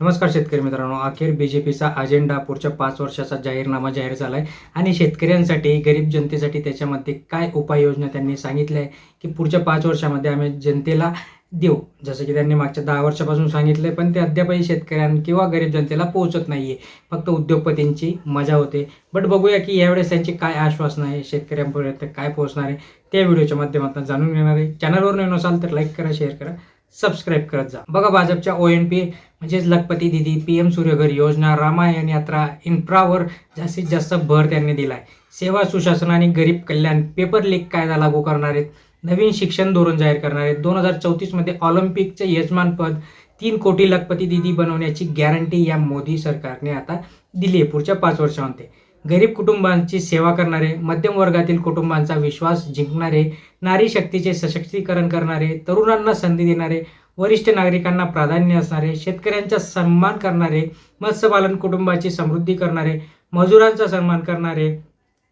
नमस्कार शेतकरी मित्रांनो अखेर बी जे पीचा अजेंडा पुढच्या पाच वर्षाचा जाहीरनामा जाहीर झाला आहे आणि शेतकऱ्यांसाठी गरीब जनतेसाठी त्याच्यामध्ये काय उपाययोजना त्यांनी सांगितल्या आहे की पुढच्या पाच वर्षामध्ये आम्ही जनतेला देऊ. जसं की त्यांनी मागच्या दहा वर्षापासून सांगितलं पण ते अद्यापही शेतकऱ्यां किंवा गरीब जनतेला पोहोचत नाही आहे फक्त उद्योगपतींची मजा होते. बट बघूया की यावेळेस त्यांची काय आश्वासन आहे शेतकऱ्यांपर्यंत काय पोहोचणार आहे त्या व्हिडिओच्या माध्यमातून जाणून घेणार आहे. चॅनलवर नवीन असाल तर लाईक करा शेअर करा. सबस्क्राईब करत जा. बघा भाजपच्या ओ एन पी म्हणजेच लखपती दिदी पी एम सूर्यघर योजना रामायण यात्रा इन्फ्रावर जास्तीत जास्त भर त्यांनी दिला आहे सेवा सुशासन आणि गरीब कल्याण पेपर लीक कायदा लागू करणार आहेत. नवीन शिक्षण धोरण जाहीर करणार आहेत. दोन हजार चौतीसमध्ये ऑलिम्पिकचे यजमानपद तीन कोटी लखपती दिदी बनवण्याची गॅरंटी या मोदी सरकारने आता दिली आहे. पुढच्या पाच वर्षामध्ये गरीब कुटुंबांची सेवा करणारे मध्यम वर्गातील कुटुंबांचा विश्वास जिंकणारे नारी शक्तीचे सशक्तीकरण करणारे तरुणांना संधी देणारे वरिष्ठ नागरिकांना प्राधान्य असणारे शेतकऱ्यांचा सन्मान करणारे मत्स्यपालन कुटुंबाची समृद्धी करणारे मजुरांचा सन्मान करणारे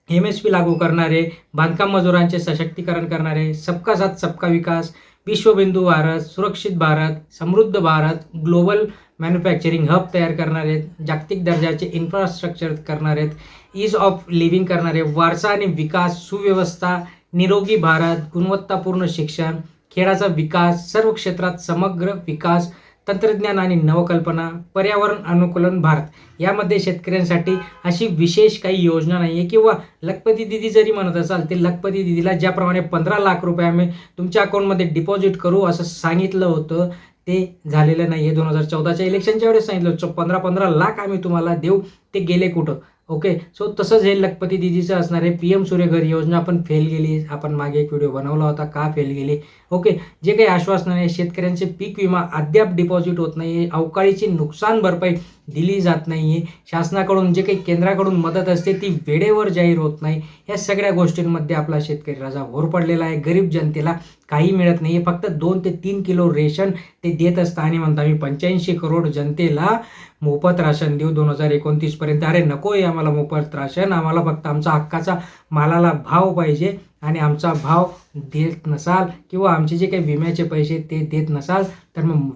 एम एस पी लागू करणारे बांधकाम मजुरांचे सशक्तीकरण करणारे सबका साथ सबका विकास विश्वबिंदू भारत सुरक्षित भारत समृद्ध भारत ग्लोबल मॅन्युफॅक्चरिंग हब तयार करणारे जागतिक दर्जाचे इन्फ्रास्ट्रक्चर करणारे ईज ऑफ लिव्हिंग करणारे वारसा आणि विकास सुव्यवस्था निरोगी भारत गुणवत्तापूर्ण शिक्षण खेळाचा विकास सर्व क्षेत्रात समग्र विकास तंत्रज्ञान आणि नवकल्पना पर्यावरण अनुकूलन भारत. यामध्ये शेतकऱ्यांसाठी अशी विशेष काही योजना नाही आहे किंवा लखपती दिदी जरी म्हणत असाल ते लखपती दिदीला ज्याप्रमाणे पंधरा लाख रुपये आम्ही तुमच्या अकाउंटमध्ये डिपॉझिट करू असं सांगितलं होतं ते झालेलं नाही आहे दोन हजार चौदाच्या इलेक्शनच्या वेळेस सांगितलं पंधरा पंधरा लाख आम्ही तुम्हाला देऊ. ते गेले कुठं? ओके सो तसंच हे लखपती दिदीचं असणार आहे. पी एम सूर्यघर योजना पण फेल गेली. आपण मागे एक व्हिडिओ बनवला होता. का फेल गेली? ओके जे काही आश्वासन आहे शेतकऱ्यांचे पीक विमा अद्याप डिपॉझिट होत नाही आहे अवकाळीची नुकसान भरपाई दिली जात नाही आहे शासनाकडून जे काही केंद्राकडून मदत असते ती वेळेवर जाहीर होत नाही. या सगळ्या गोष्टींमध्ये आपला शेतकरी राजा होर पडलेला आहे. गरीब जनतेला काही मिळत नाही आहे फक्त दोन ते तीन किलो रेशन ते देत असतं. आणि म्हणतो आम्ही पंच्याऐंशी करोड जनतेला मोफत राशन देऊ दोन हजार एकोणतीसपर्यंत अरे नको आहे आम्हाला मोफत राशन. आम्हाला फक्त आमचा हक्काचा मालाला भाव पाहिजे. आणि आमचा भाव देत नसाल किंवा आमचे जे काही विम्याचे पैसे ते देत नसाल तर मग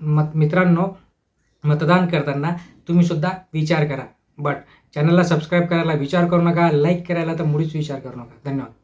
मत मित्रांनो मतदान करताना तुम्हीसुद्धा विचार करा. बट चॅनलला सबस्क्राईब करायला विचार करू नका. लाईक करायला तर मुळीच विचार करू नका. धन्यवाद.